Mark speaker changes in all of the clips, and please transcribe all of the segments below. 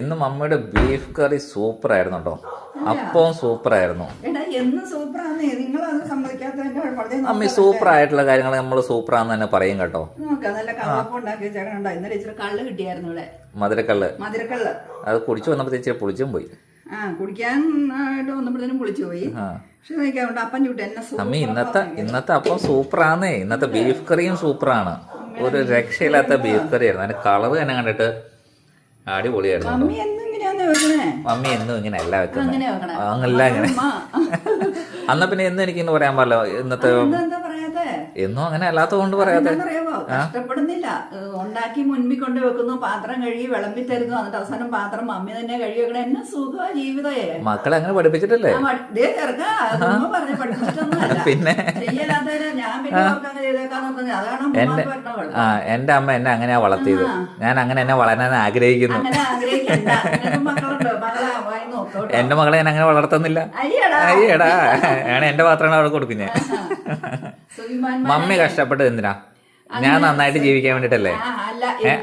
Speaker 1: ഇന്ന് മമ്മിയുടെ ബീഫ് കറി സൂപ്പർ ആയിരുന്നു. കേട്ടോ അപ്പവും സൂപ്പർ ആയിരുന്നു അമ്മി സൂപ്പർ ആയിട്ടുള്ള കാര്യങ്ങൾ നമ്മൾ സൂപ്പർ ആണെന്ന് തന്നെ പറയും കേട്ടോ. മധുരക്കള്ള്. അത് കുടിച്ചു വന്നപ്പോ ഇച്ചിരി പുളിച്ചും പോയി. അമ്മി
Speaker 2: ഇന്നത്തെ ഇന്നത്തെ അപ്പം സൂപ്പർ
Speaker 1: ആന്നേ ഇന്നത്തെ അപ്പം സൂപ്പറാന്നേ ഇന്നത്തെ ബീഫ് കറിയും സൂപ്പർ ആണ്. ഒരു രക്ഷയില്ലാത്ത ബീഫ് കറിയായിരുന്നു അതിന്റെ കളർ തന്നെ കണ്ടിട്ട് അടിപൊളിയായിരുന്നു. കേട്ടോ
Speaker 2: മമ്മി എന്നും ഇങ്ങനെയാന്ന് വെക്കണേ?
Speaker 1: മമ്മി എന്നും ഇങ്ങനെ അല്ല വെക്കുന്നത്.
Speaker 2: അങ്ങനെ വെക്കണേ.
Speaker 1: അങ്ങനല്ല ഇങ്ങനെ
Speaker 2: അമ്മ.
Speaker 1: അന്നാ പിന്നെ എന്നും എനിക്ക് ഇന്ന് പറയാൻ പാടില്ല. ഇന്നത്തെ എന്നും അങ്ങനെ അല്ലാത്ത കൊണ്ട് പറയാതെ
Speaker 2: കഷ്ടപ്പെടുന്നില്ല. ഉണ്ടാക്കി മുൻപിൽ കൊണ്ട് വെക്കുന്നു പാത്രം കഴുകി വിളമ്പി തരുന്നു. എന്നിട്ട് അവസാനം പാത്രം മമ്മി തന്നെ കഴുകി വെക്കണ. എന്നെ സുഖ ജീവിതമേ.
Speaker 1: മക്കളെ അങ്ങനെ പഠിപ്പിച്ചിട്ടല്ലേ?
Speaker 2: പറഞ്ഞു പഠിപ്പിച്ചിട്ടൊന്നുമല്ല.
Speaker 1: പിന്നെ?
Speaker 2: വരുന്ന
Speaker 1: ആ. എന്റെ അമ്മ എന്നെ അങ്ങനെയാ വളർത്തിയത്. ഞാൻ അങ്ങനെ എന്നെ വളരാൻ ആഗ്രഹിക്കുന്നു.
Speaker 2: മകളെ.
Speaker 1: എന്റെ മകളെ ഞാൻ അങ്ങനെ വളർത്തുന്നില്ല.
Speaker 2: അയ്യടാ.
Speaker 1: ആണ് എന്റെ പാത്രമാണ് അവിടെ കൊടുക്കുന്നേ ഞാൻ മമ്മി കഷ്ടപ്പെട്ടത് എന്തിനാ? ഞാൻ നന്നായിട്ട് ജീവിക്കാൻ വേണ്ടിട്ടല്ലേ?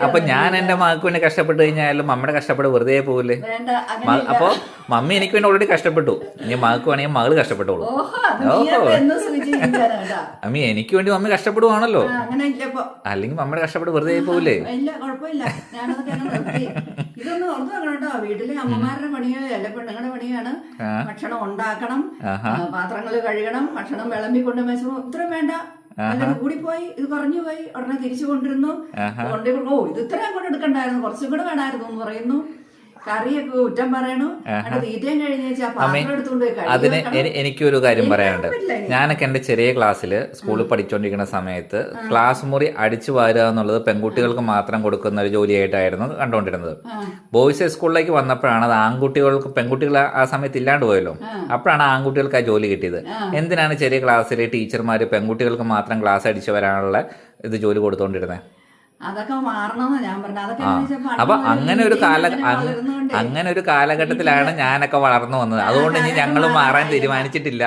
Speaker 1: അപ്പൊ ഞാൻ എന്റെ മകൾക്ക് വേണ്ടി കഷ്ടപ്പെട്ട് കഴിഞ്ഞാലും മമ്മയുടെ കഷ്ടപ്പെട്ട് വെറുതെ മ- അപ്പൊ മമ്മി എനിക്ക് വേണ്ടി ഓൾറെഡി കഷ്ടപ്പെട്ടു. ഇനി മകൾക്ക് വേണമെങ്കിൽ മകൾ കഷ്ടപ്പെട്ടോളൂ. അമ്മി എനിക്ക് വേണ്ടി മമ്മി കഷ്ടപ്പെടുവാണല്ലോ. അല്ലെങ്കിൽ മമ്മയുടെ കഷ്ടപ്പെട്ട് വെറുതെ
Speaker 2: ഇതൊന്നും ഓർത്ത് വെക്കണം കേട്ടോ. വീട്ടിലെ അമ്മമാരുടെ പണിയോ അല്ല പെണ്ണുങ്ങളുടെ പണിയാണ്. ഭക്ഷണം ഉണ്ടാക്കണം. പാത്രങ്ങൾ കഴുകണം ഭക്ഷണം വിളമ്പി കൊണ്ട് വെച്ചു ഇത്രയും വേണ്ട. കൂടിപ്പോയി ഇത് കുറഞ്ഞു പോയി ഉടനെ തിരിച്ചു കൊണ്ടിരുന്നു. കൊണ്ട് ഓ ഇത് ഇത്രയും കൂടെ എടുക്കണ്ടായിരുന്നു. കുറച്ചും കൂടെ വേണമായിരുന്നു എന്ന് പറയുന്നു. കറിയൊക്കെ കുറ്റം പറയണു. തീറ്റയും പാത്രം എടുത്തുകൊണ്ട്
Speaker 1: അതിന് എനിക്കൊരു കാര്യം പറയാനുണ്ട്. ഞാനൊക്കെ എന്റെ ചെറിയ ക്ലാസ്സിൽ സ്കൂളിൽ പഠിച്ചുകൊണ്ടിരിക്കുന്ന സമയത്ത് ക്ലാസ് മുറി അടിച്ചു വാരുക എന്നുള്ളത് പെൺകുട്ടികൾക്ക് മാത്രം കൊടുക്കുന്ന ഒരു ജോലിയായിട്ടായിരുന്നു കണ്ടുകൊണ്ടിരുന്നത്. ബോയ്സ് സ്കൂളിലേക്ക് വന്നപ്പോഴാണ് അത് ആൺകുട്ടികൾക്ക് പെൺകുട്ടികൾ ആ സമയത്ത് ഇല്ലാണ്ട് പോയല്ലോ. അപ്പോഴാണ് ആൺകുട്ടികൾക്ക് ആ ജോലി കിട്ടിയത്. എന്തിനാണ് ചെറിയ ക്ലാസ്സിലെ ടീച്ചർമാർ പെൺകുട്ടികൾക്ക് മാത്രം ക്ലാസ് അടിച്ചു വരാനുള്ള ഇത് ജോലി കൊടുത്തോണ്ടിരുന്നത്
Speaker 2: അതൊക്കെ മാറണമെന്ന് ഞാൻ പറഞ്ഞു അതൊക്കെ
Speaker 1: അപ്പൊ അങ്ങനെ ഒരു കാല
Speaker 2: അങ്ങനെ
Speaker 1: ഒരു കാലഘട്ടത്തിലാണ് ഞാനൊക്കെ വളർന്നു വന്നത്. അതുകൊണ്ട് ഇനി ഞങ്ങൾ മാറാൻ തീരുമാനിച്ചിട്ടില്ല.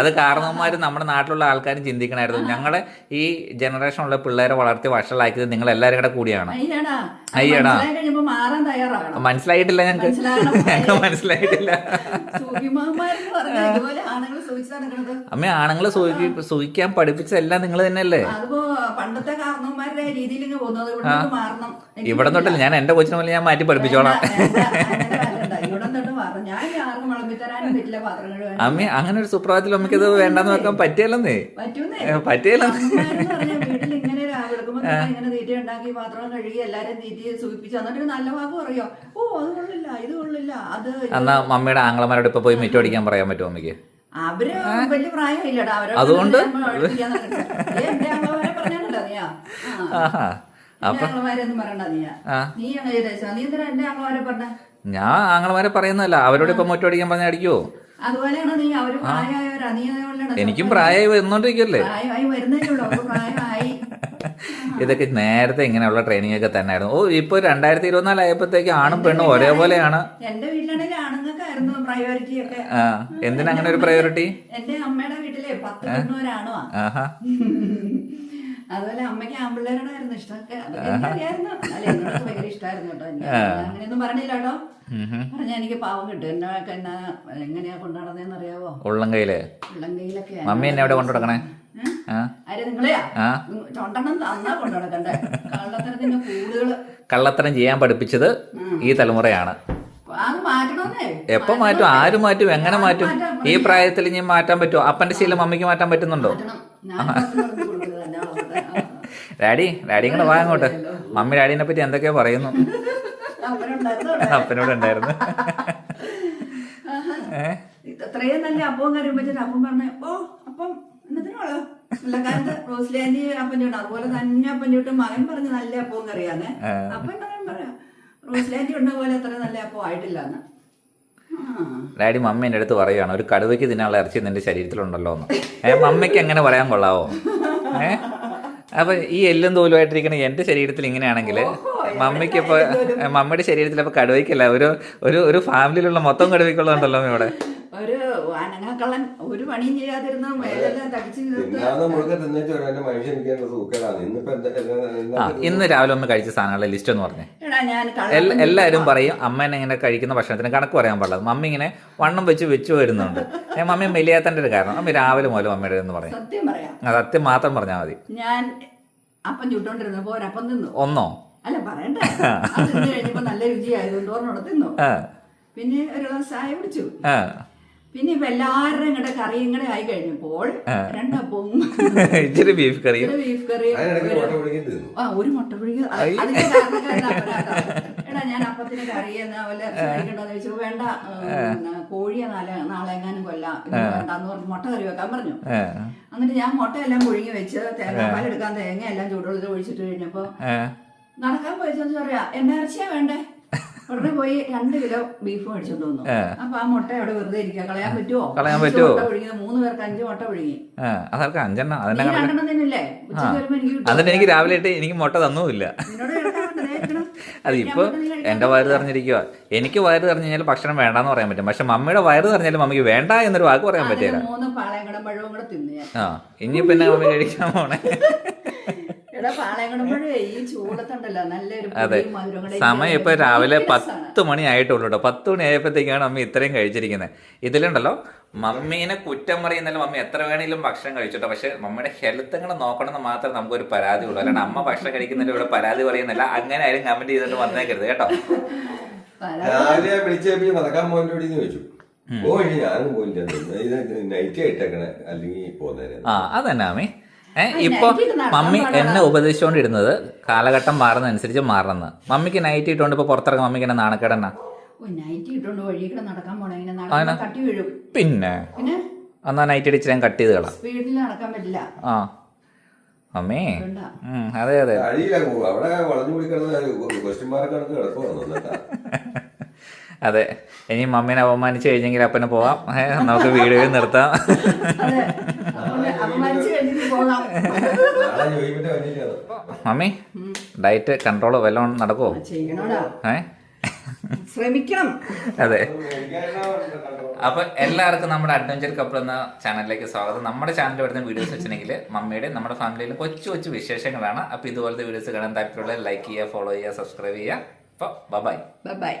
Speaker 1: അത് കാരണവന്മാർ നമ്മുടെ നാട്ടിലുള്ള ആൾക്കാരും ചിന്തിക്കണമായിരുന്നു ഞങ്ങളെ ഈ ജനറേഷനുള്ള പിള്ളേരെ വളർത്തി വഷളാക്കിയത് നിങ്ങൾ എല്ലാവരും കൂടെ കൂടിയാണ്.
Speaker 2: അയ്യടാ
Speaker 1: മനസ്സിലായിട്ടില്ല ഞങ്ങൾക്ക്
Speaker 2: ഞങ്ങൾ
Speaker 1: ഞങ്ങൾക്ക് മനസ്സിലായിട്ടില്ല.
Speaker 2: അമ്മ ആണുങ്ങൾ
Speaker 1: ആണുങ്ങളെ സൂഹിക്കാൻ പഠിപ്പിച്ചതെല്ലാം നിങ്ങൾ തന്നെയല്ലേ?
Speaker 2: പണ്ടത്തെ കാരണവന്മാരുടെ രീതിയിൽ ഇങ്ങ് പോകുന്നത് ഇവിടെ
Speaker 1: തൊട്ടല്ല. ഞാൻ എന്റെ കൊച്ചിനെ പോലെ ഞാൻ മാറ്റി പഠിപ്പിച്ചോളാം
Speaker 2: വേണ്ട, അങ്ങനെ വരണ്ട. ഇവിടെ തൊട്ട് മാറണം ഞാൻ ഇനി ആർക്കും വിളമ്പി തരാനും പറ്റില്ല പാത്രങ്ങൾ വേണം
Speaker 1: അമ്മ അങ്ങനെ ഒരു സുപ്രഭാതത്തിൽ അമ്മയ്ക്ക് ഇത് വേണ്ടെന്ന് വെക്കാൻ പറ്റിയല്ലെന്നേ. പറ്റിയല്ലെന്ന്.
Speaker 2: ഇങ്ങനെ വെളുക്കുമ്പോ ഇങ്ങനെ തീറ്റ ഉണ്ടാക്കി പാത്രം കഴുകി എല്ലാരും തീറ്റ സൂചിപ്പിച്ചു എന്നിട്ട് ഒരു നല്ല വാക്ക് പറയോ? ഓ അത് കൊള്ളില്ല ഇത് കൊള്ളില്ല അത്
Speaker 1: എന്നാ മമ്മിയുടെ ആംഗ്ലമാരോട് ഇപ്പൊ പോയി മിറ്റം അടിക്കാൻ പറയാൻ പറ്റുമോ അമ്മയ്ക്ക്?
Speaker 2: അവർ വലിയ പ്രായമില്ലടാ അവരോട്
Speaker 1: അതുകൊണ്ട്?
Speaker 2: എന്റെ അമ്മമാരെ പറഞ്ഞാണല്ലോ നീയാ. എന്റെ ആങ്ങളമാരെയൊന്നും പറയണ്ട നീയാ. നീ അങ്ങനെ രസം നീ എന്തിനാ എന്റെ ആങ്ങളമാരെ പറഞ്ഞ?
Speaker 1: ഞാൻ ആങ്ങളമാരെ പറയുന്നതല്ല അവരോട് ഇപ്പൊ മുറ്റടിക്കാൻ അടിക്കുവോ
Speaker 2: അതുപോലെയാണ് നീ? അവർ പ്രായമായവരാ നീ അതുപോലെയാണ്
Speaker 1: എനിക്കും പ്രായമായി വന്നോണ്ടിരിക്കല്ലേ?
Speaker 2: പ്രായമായി വരുന്നല്ലേ ഉള്ളൂ അവർക്ക് പ്രായമായി.
Speaker 1: ഇതൊക്കെ നേരത്തെ ഇങ്ങനെയുള്ള ട്രെയിനിങ് ഒക്കെ തന്നെയായിരുന്നു. ഓ ഇപ്പൊ രണ്ടായിരത്തി ഇരുപത്തിനാല് ആയപ്പോഴത്തേക്ക് ആണും പെണ്ണും ഒരേപോലെയാണ്.
Speaker 2: എന്റെ വീട്ടിലാണെങ്കിൽ ആണുങ്ങൾക്കായിരുന്നു പ്രയോറിറ്റി ഒക്കെ.
Speaker 1: എന്തിനാ അങ്ങനെ ഒരു പ്രയോറിറ്റി
Speaker 2: എന്റെ അമ്മയുടെ വീട്ടിലെ പത്ത് പെണ്ണൂരാണോ
Speaker 1: ആഹാ.
Speaker 2: അതുപോലെ അമ്മയ്ക്ക് ആമ്പിള്ളേരോടായിരുന്നു ഇഷ്ടമൊക്കെ അറിയായിരുന്നു അല്ലെ എന്നോടൊക്കെ ഭയങ്കര ഇഷ്ടമായിരുന്നു കേട്ടോ. എനിക്ക് അങ്ങനെയൊന്നും പറഞ്ഞില്ല കേട്ടോ. പറഞ്ഞാ എനിക്ക് പാവം കിട്ടും. എന്നെ എന്നാ എങ്ങനെയാ കൊണ്ടുനടന്നതെന്ന് അറിയാവോ?
Speaker 1: ഉള്ളം കയ്യിൽ
Speaker 2: ഉള്ളംകൈയിലൊക്കെ
Speaker 1: മമ്മി എന്നെ എവിടെ കൊണ്ടു നടക്കണേ? ആ.
Speaker 2: ആരെ? നിങ്ങളെയാ?
Speaker 1: ആ.
Speaker 2: ചൊണ്ടെണ്ണം തന്നാ കൊണ്ടു നടക്കണ്ടേ. കള്ളത്തരത്തിന്റെ കൂടുകൾ
Speaker 1: കള്ളത്തരം ചെയ്യാൻ പഠിപ്പിച്ചത് ഈ തലമുറയാണ്. എപ്പോ മാറ്റും? ആര് മാറ്റും? എങ്ങനെ മാറ്റും? ഈ പ്രായത്തിൽ ഇനി മാറ്റാൻ പറ്റുമോ? അപ്പന്റെ ശീലം അമ്മയ്ക്ക് മാറ്റാൻ പറ്റുന്നുണ്ടോ
Speaker 2: മാറ്റണം ഞാൻ മാത്രം കൊടുക്കുന്നത് തന്നെ അവളുടെ. ആ.
Speaker 1: ഡാഡി ഡാഡി ഇങ്ങോട്ട് വാ അങ്ങോട്ട്. മമ്മി ഡാഡിനെ പറ്റി എന്തൊക്കെയോ പറയുന്നു. അപ്പനോട് ഉണ്ടായിരുന്നു
Speaker 2: ഇത്രയും നല്ല അപ്പവും കാര്യം വെച്ചിട്ട് അപ്പം പറഞ്ഞ ഓ അപ്പം എന്നതിനുള്ളോ കാലത്ത് റോസ്ലാൻഡി അപ്പം ചൂട്ട് അതുപോലെ തന്നെ അപ്പം ചൂട്ട് മകൻ പറഞ്ഞ് നല്ല അപ്പവും കറിയാന്ന് അപ്പം എന്താ പറയാം റോസ്ലാൻഡി ഉണ്ട പോലെ അത്ര നല്ല അപ്പം ആയിട്ടില്ലാന്ന്.
Speaker 1: ഡാഡി മമ്മ എന്റെ അടുത്ത് പറയുകയാണ് ഒരു കടുവയ്ക്ക് തിന്നാനുള്ള ഇറച്ചി നിന്റെ ശരീരത്തിലുണ്ടല്ലോ എന്ന് ഏ മമ്മയ്ക്ക് എങ്ങനെ പറയാൻ കൊള്ളാവോ? ഏ? അപ്പൊ ഈ എല്ലും തോലുമായിട്ടിരിക്കണ എന്റെ ശരീരത്തിൽ ഇങ്ങനെയാണെങ്കിൽ മമ്മിക്ക് ഇപ്പൊ മമ്മിയുടെ ശരീരത്തിൽ അപ്പൊ കടുവയ്ക്കല്ല ഒരു ഒരു ഫാമിലിയിലുള്ള മൊത്തം കടുവയ്ക്കുള്ളതുണ്ടല്ലോ ഇവിടെ.
Speaker 2: ഒരു അനങ്ങാക്കള്ളൻ ഒരു പണിയും ചെയ്യാതിരുന്ന മേലെല്ലാം തടിച്ചു
Speaker 1: ഇന്ന് രാവിലെ ഒന്ന് കഴിച്ച സാധനങ്ങളുടെ ലിസ്റ്റ് എന്ന് പറഞ്ഞേ.
Speaker 2: എടാ ഞാൻ
Speaker 1: എല്ലാവരും പറയും അമ്മ ഇങ്ങനെ കഴിക്കുന്ന ഭക്ഷണത്തിന് കണക്ക് പറയാൻ പാടില്ല. മമ്മി ഇങ്ങനെ വണ്ണം വെച്ച് വെച്ച് വരുന്നുണ്ട്. ഏ, മമ്മി മെലിയാത്തന്റെ ഒരു കാരണം. അമ്മ രാവിലെ മുതൽ മമ്മിയുടെ എന്ന് പറയും.
Speaker 2: സത്യം പറയാം.
Speaker 1: ആ, സത്യം മാത്രം പറഞ്ഞാൽ മതി.
Speaker 2: ഞാൻ അപ്പം ചുട്ടോണ്ടിരുന്നപ്പോ ഒരപ്പം തിന്നു.
Speaker 1: ഒന്നോ?
Speaker 2: അല്ല പറയണ്ട. കഴിഞ്ഞപ്പോ നല്ല രുചിയായതുകൊണ്ട് ഒരെണ്ണം തിന്നു. പിന്നെ ഒരു ഗ്ലാസ് ചായ കുടിച്ചു.
Speaker 1: ആ.
Speaker 2: പിന്നെ ഇപ്പൊ എല്ലാവരുടെയും കൂടെ കറിയും കൂടെ ആയി കഴിഞ്ഞപ്പോൾ രണ്ടപ്പവും
Speaker 1: ഇച്ചിരി ബീഫ്
Speaker 2: കറി ബീഫ് കറി
Speaker 3: മുട്ട
Speaker 2: ആ ഒരു മുട്ട പുഴുങ്ങി അ- അതിന്റെ കാരണക്കാരനാ എടാ ഞാൻ അപ്പത്തിന് കറി എന്നാ വല്ല കഴിക്കണ്ടെന്ന് വെച്ചു വേണ്ട. കോഴിയെ നാളെ നാളെ എങ്ങാനും കൊല്ലാം വേണ്ടെന്ന് പറഞ്ഞു മുട്ട കറി വെക്കാൻ പറഞ്ഞു. എന്നിട്ട് ഞാൻ മുട്ടയെല്ലാം പുഴുങ്ങി വെച്ച് തേങ്ങാപ്പാൽ എടുക്കാൻ തേങ്ങ എല്ലാം ചൂടുവെള്ളത്തിൽ ഒഴിച്ചിട്ട് കഴിഞ്ഞപ്പോ നടക്കാൻ പോയിച്ചെന്ന് പറയാ എന്നെ ഇറച്ചിയാ വേണ്ടേ? ഉടനെ പോയി രണ്ട് കിലോ ബീഫ് മേടിച്ചോണ്ട് വന്നു. അപ്പൊ ആ മുട്ട അവിടെ വെറുതെ ഇരിക്കുക. കളയാൻ പറ്റുമോ
Speaker 1: കളയാൻ പറ്റുമോ?
Speaker 2: പുഴുങ്ങിയത് മൂന്ന് പേർക്ക് അഞ്ച് മുട്ട
Speaker 1: ആ അതൊക്കെ അഞ്ചെണ്ണം അതിന്റെ
Speaker 2: എനിക്ക്
Speaker 1: രാവിലെ ഇട്ട് എനിക്ക് മുട്ട തന്നുമില്ല. അത് ഇപ്പൊ എന്റെ വയറ് തെറിഞ്ഞിരിക്കുക എനിക്ക് വയറ് തെറിഞ്ഞു കഴിഞ്ഞാൽ ഭക്ഷണം വേണ്ടെന്ന് പറയാൻ പറ്റും. പക്ഷെ മമ്മിയുടെ വയറ് തെറിഞ്ഞാലും മമ്മിക്ക് വേണ്ട എന്നൊരു വാക്ക് പറയാൻ പറ്റില്ല. ആ ഇനി പിന്നെ മമ്മി കഴിക്കാൻ പോണേ. അതെ. സമയം ഇപ്പൊ രാവിലെ. പത്ത് മണി ആയിട്ടുള്ളൂ കേട്ടോ പത്ത് മണി ആയപ്പോഴത്തേക്കാണ് മമ്മി ഇത്രയും കഴിച്ചിരിക്കുന്നത് ഇതിലുണ്ടല്ലോ മമ്മീനെ കുറ്റം പറയുന്നതിൽ മമ്മി എത്ര വേണേലും ഭക്ഷണം കഴിച്ചോട്ടോ പക്ഷെ മമ്മിയുടെ ഹെൽത്ത് ഇങ്ങനെ നോക്കണമെന്ന് മാത്രമേ നമുക്കൊരു പരാതി ഉള്ളൂ അല്ലാണ്ട് അമ്മ ഭക്ഷണം കഴിക്കുന്നതിൽ ഇവിടെ പരാതി പറയുന്നില്ല. അങ്ങനെ ആരും കമന്റ് ചെയ്തിട്ട് വന്നേക്കരുത് കേട്ടോ.
Speaker 3: രാവിലെ വിളിച്ചേപ്പി നടക്കാൻ പോയിന്റ് ചോദിച്ചു. പോയി ഞാനും പോയില്ല. ഇത് നൈറ്റ് ആയിട്ടേക്കണേ. അല്ലെങ്കിൽ പോന്നേനെ
Speaker 1: ആ അതന്നെ അമ്മി. ഇപ്പൊ മമ്മി. എന്നെ ഉപദേശിച്ചുകൊണ്ടിരുന്നത് കാലഘട്ടം മാറുന്നതനുസരിച്ച് മാറണമെന്ന് മമ്മിക്ക് നൈറ്റ് ഇട്ടുകൊണ്ട് ഇപ്പൊ പുറത്തിറങ്ങാൻ മമ്മിക്ക് എന്നെ നാണക്കേടന്നാ?
Speaker 2: ഓ, നൈറ്റി ഇട്ടോണ്ട് വഴി കൂടെ നടക്കാൻ പോണേ. തട്ടി വീഴും.
Speaker 1: പിന്നെ?
Speaker 2: പിന്നെ?
Speaker 1: എന്നാ നൈറ്റ് അടിച്ച് ഞാൻ കട്ട് ചെയ്ത് കളാം.
Speaker 2: സ്പീഡിൽ നടക്കാൻ പറ്റില്ല.
Speaker 1: ആ. അമ്മേ അതെ അതെ. അതെ. ഇനി മമ്മീനെ അപമാനിച്ചു കഴിഞ്ഞെങ്കിൽ അപ്പനെ പോവാം. നമുക്ക് വീഡിയോയിൽ നിർത്താം.
Speaker 2: പോകാം
Speaker 1: മമ്മി ഡയറ്റ് കൺട്രോൾ വല്ലതും നടക്കുമോ
Speaker 2: ചെയ്യണോടാ.
Speaker 1: ഏ?
Speaker 2: ശ്രമിക്കണം.
Speaker 1: അതെ. അപ്പൊ എല്ലാവർക്കും നമ്മുടെ അഡ്വഞ്ചർ കപ്പിൾ എന്ന ചാനലിലേക്ക് സ്വാഗതം. നമ്മുടെ ചാനലിൽ വരുന്ന വീഡിയോസ് വെച്ചിട്ടുണ്ടെങ്കിൽ മമ്മിയുടെ നമ്മുടെ ഫാമിലിയിലെ കൊച്ചു കൊച്ചു വിശേഷങ്ങളാണ്. അപ്പൊ ഇതുപോലത്തെ വീഡിയോസ് കാണാൻ താല്പര്യമുള്ള ലൈക്ക് ചെയ്യുക ഫോളോ ചെയ്യുക സബ്സ്ക്രൈബ് ചെയ്യുക. അപ്പൊ ബൈ
Speaker 2: ബൈ